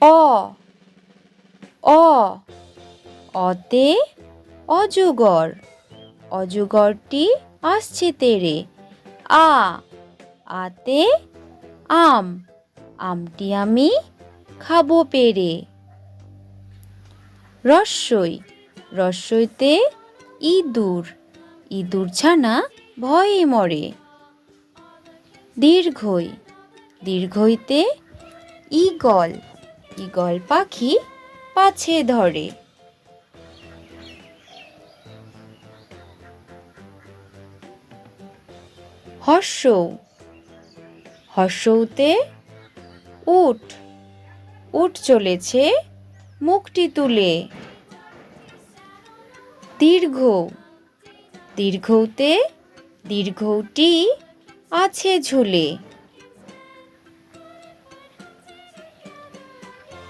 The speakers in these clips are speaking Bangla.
অ অ, অতে অজগর অজগরটি আসছে তেরে। আ, আতে আম, আমটি আমি খাব পেরে। রস্যই রস্যইতে ইঁদুর ইঁদুর ছানা ভয়ে মরে। দীর্ঘই, দীর্ঘইতে ঈগল ঈগল পাখি পাছে ধরে? হর্ষৌ। হর্ষৌতে উট উট চলেছে মুখটি তুলে। দীর্ঘ। দীর্ঘতে দীর্ঘটি আছে ঝুলে।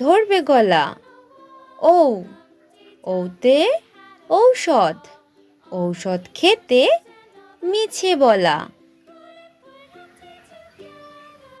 ধরবে গলা। ও ওতে ঔষধ। ঔষধ খেতে মিছে বলা।